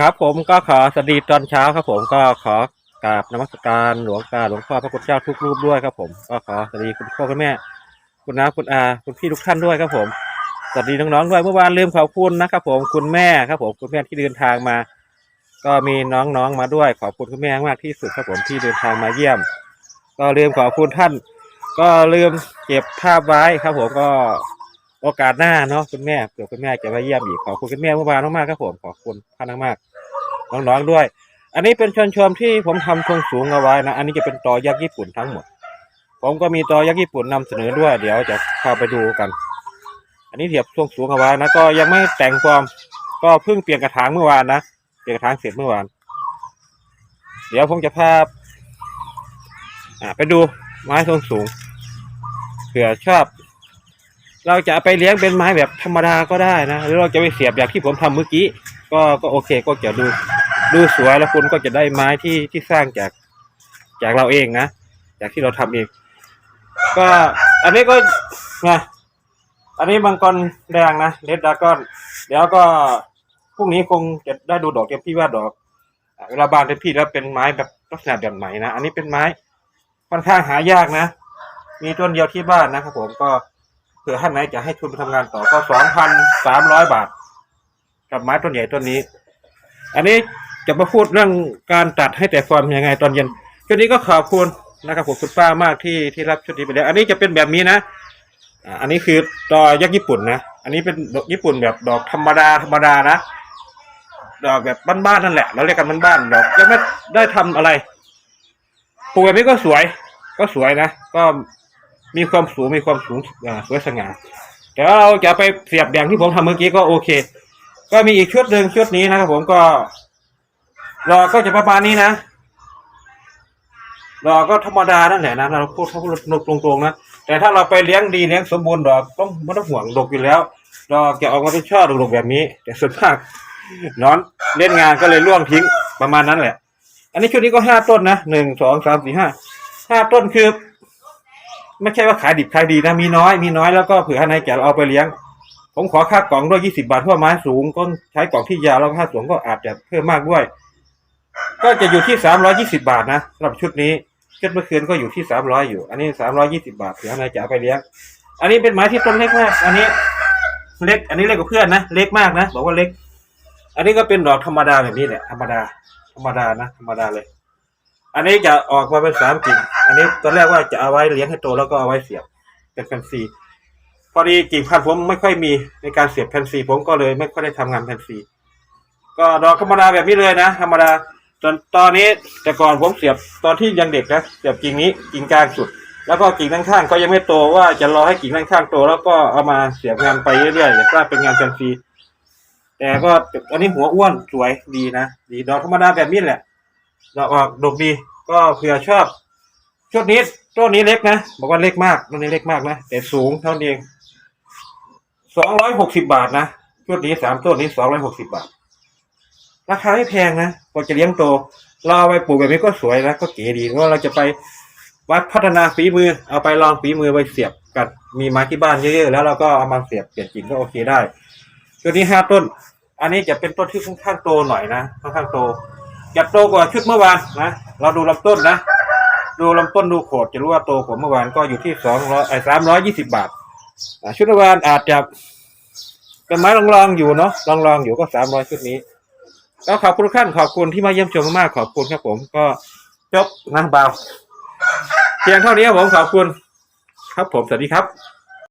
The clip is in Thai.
ครับผมก็ขอสวัสดีตอนเช้าครับผมก็ขอกราบนมัสการหลวงตาหลวงพ่อพระคุณเจ้าทุกรูปด้วยครับผมก็ขอสวัสดีคุณพ่อคุณแม่ คุณน้าคุณอาคุณพี่ทุกท่านด้วยครับผมสวัสดีน้องๆด้วยเมื่อวานลืมขอบคุณนะครับผมคุณแม่ครับผมคุณแม่ที่เดินทางมา ก็มีน้องๆมาด้วย ขอบคุณคุณแม่มากที่สุดครับผมที่เดินทางมาเยี่ยม ก็ลืมขอบคุณท่าน ก็ลืมเก็บภาพไว้ครับผมก็ โอกาสหน้าเนาะคุณแม่เดี๋ยวคุณแม่จะมาเยี่ยมอีกขอบคุณคุณแม่เมื่อวานมากๆครับผมขอบคุณท่านมากๆน้องๆด้วย อันนี้เป็นชนชมที่ผมทำทรงสูงเอาไว้นะอันนี้จะเป็นตอยักษ์ญี่ปุ่นทั้งหมด ผมก็มีตอยักษ์ญี่ปุ่นนำเสนอด้วย เดี๋ยวจะพาไปดูกัน อันนี้เทียบทรงสูงเอาไว้นะก็ยังไม่แต่งฟอร์มก็เพิ่งเปลี่ยนกระถางเมื่อวานนะเปลี่ยนกระถางเสร็จเมื่อวาน เดี๋ยวผมจะพาอ่าไปดูไม้ทรงสูงเผื่อชอบ เราจะไปเลี้ยงเป็นไม้แบบธรรมดาก็ได้นะ หรือเราจะไปเสียบอย่างที่ผมทำเมื่อกี้ ก็ก็โอเคก็จะดูดูสวยแล้วคุณก็จะได้ไม้ที่ที่สร้างจากจากเราเองนะจากที่เราทำเอง ก็อันนี้ก็นะอันนี้มังกรแดงนะเลดดากอนเดี๋ยวก็พรุ่งนี้คงจะได้ดูดอกเต็มที่ว่าดอกเวลาบานเต็มที่แล้วเป็นไม้แบบลักษณะแบบไหนนะอันนี้เป็นไม้ค่อนข้างหายากนะ มีต้นเดียวที่บ้านนะครับผมก็ เผื่อท่านไหนจะให้ทุนไปทำงานต่อก็สองพันสามร้อยบาท กับไม้ต้นใหญ่ต้นนี้ อันนี้จะมาพูดเรื่องการตัดให้แต่ฟอร์มยังไงตอนเย็นชุดนี้ก็ขอบคุณนะครับผมคุณป้ามากที่ที่รับชุดนี้ไปแล้ว อันนี้จะเป็นแบบนี้นะอันนี้คือดอกยักษ์ญี่ปุ่นนะ อันนี้เป็นดอกญี่ปุ่นแบบดอกธรรมดาธรรมดานะดอกแบบบ้านๆนั่นแหละ เราเรียกกันบ้านๆดอกยังไม่ได้ทำอะไรปลูกแบบนี้ก็สวย ก็สวยนะ ก็ มีความสูงมีความสูงสวยสง่าแต่ว่าเราจะไปเสียบอย่างที่ผมทำเมื่อกี้ก็โอเค ก็มีอีกชุดหนึ่งชุดนี้นะครับผมก็ รอก็จะประมาณนี้นะรอก็ธรรมดานั่นแหละนะเราพูดเขาตรงๆนะแต่ถ้าเราไปเลี้ยงดีเลี้ยงสมบูรณ์ดอกต้องไม่ต้องห่วงดกอยู่แล้วดอกจะออกมาเป็นช่อดกๆแบบนี้ แต่ส่วนมากนอนเล่นงานก็เลยล่วงทิ้งประมาณนั้นแหละ อันนี้ชุดนี้ก็ห้าต้นนะหนึ่งสองสามสี่ห้าห้าต้นคือ ไม่ใช่ว่าขายดิบขายดีนะ มีน้อยมีน้อยแล้วก็เผื่อให้นายแก่เอาไปเลี้ยง ผมขอค่ากล่องด้วยยี่สิบาทเพราะว่าไม้สูงก็ใช้กล่องที่ยาวแล้วค่าสูงก็อาจจะเพิ่มมากด้วย ก็จะอยู่ที่สามร้อยี่สิบาทนะสำหรับชุดนี้ชุดเมื่อคืนก็อยู่ที่สามร้อยอยู่ อันนี้สามร้อยี่สิบาทเผื่อนายจะเอาไปเลี้ยง อันนี้เป็นไม้ที่ต้นเล็กมาก อันนี้เล็ก อันนี้เล็กกว่าเพื่อนนะเล็กมากนะบอกว่าเล็ก อันนี้ก็เป็นดอกธรรมดาแบบนี้แหละธรรมดาธรรมดานะธรรมดาเลย อันนี้จะออกมาเป็นสามกิ่ง อันนี้ตอนแรกว่าจะเอาไว้เลี้ยงให้โตแล้วก็เอาไว้เสียบเป็นแฟนซีพอดีกิ่งพันธุ์ผมไม่ค่อยมีในการเสียบแผ่นซีผมก็เลยไม่ค่อยได้ทำงานแผ่นซีก็ดอกธรรมดาแบบนี้เลยนะธรรมดาตอนตอนนี้แต่ก่อนผมเสียบตอนที่ยังเด็กนะเสียบกิ่งนี้กิ่งกลางสุด แล้วก็กิ่งด้านข้างก็ยังไม่โตว่าจะรอให้กิ่งด้านข้างโตแล้วก็เอามาเสียบงานไปเรื่อยๆถ้าเป็นงานแผ่นซีแต่ก็อันนี้หัวอ้วนสวยดีนะดีดอกธรรมดาแบบนี้แหละ ดอกออกดกดี ก็เผื่อชอบชุดนี้ต้นนี้เล็กนะบอกว่าเล็กมากต้นนี้เล็กมากนะแต่สูงเท่านี้เองสองร้อยหกสิบาทนะชุดนี้สามต้นนี้สองร้อยหกสิบาท ราคาไม่แพงนะพอจะเลี้ยงโต เราเอาไปปลูกแบบนี้ก็สวยนะก็เก๋ดีเพราะว่าเราจะไปวัดพัฒนาฝีมือ เอาไปลองฝีมือไปเสียบกันมีไม้ที่บ้านเยอะๆแล้วเราก็เอามาเสียบเปลี่ยนกิ่งก็โอเคได้ชุดนี้ห้าต้น อันนี้จะเป็นต้นที่ค่อนข้างโตหน่อยนะค่อนข้างโต จะโตกว่าชุดเมื่อวานนะเราดูลำต้นนะ ดูลำต้นดูโขดจะรู้ว่าโตกว่าเมื่อวานก็อยู่ที่สองร้อยไอ้สามร้อยยี่สิบาทอ่าชุดวานอาจจะเป็นไม้ลองๆอยู่เนาะลองๆอยู่ก็สามร้อยชุดนี้ก็ขอบคุณท่านขอบคุณที่มาเยี่ยมชมมากๆขอบคุณครับผมก็จบนะบ่าเพียงเท่านี้ครับผมขอบคุณ ครับผมสวัสดีครับ